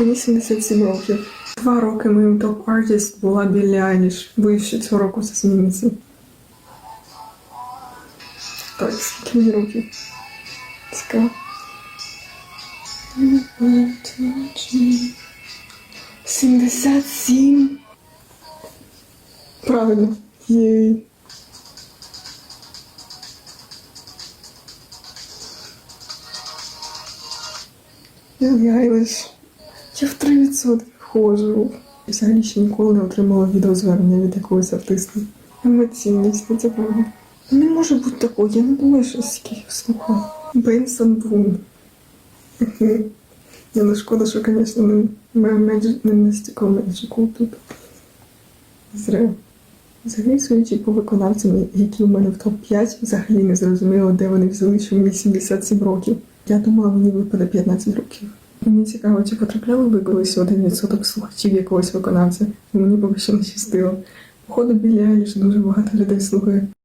Мені 77 років. Два роки моїм топ-артіст була Біллі Айліш. Боюсь, що цього року це зміниться. Так, скільки мені років? Цікаво. 77. Правильно. Єй. Біллі Айліш. Я в 3% ходжу. Взагалі ще ніколи не отримала відеозвернення від якогось артиста. Емоційність, ну це правда. Не може бути такого, я не думаю, що скільки слухаю. Бенсон Бун. Я не шкода, що, звісно, не, не, настільки меджику тут. Зря. Взагалі, судячи по виконавцям, які у мене в топ-5, взагалі не зрозуміло, де вони взяли, що мені 77 років. Я думала, мені випаде 15 років. Мені цікаво, чи потрапляли ви колись один відсоток слухачів якогось виконавця, і мені поки що не щастило. Походу, біля ж дуже багато людей слухає.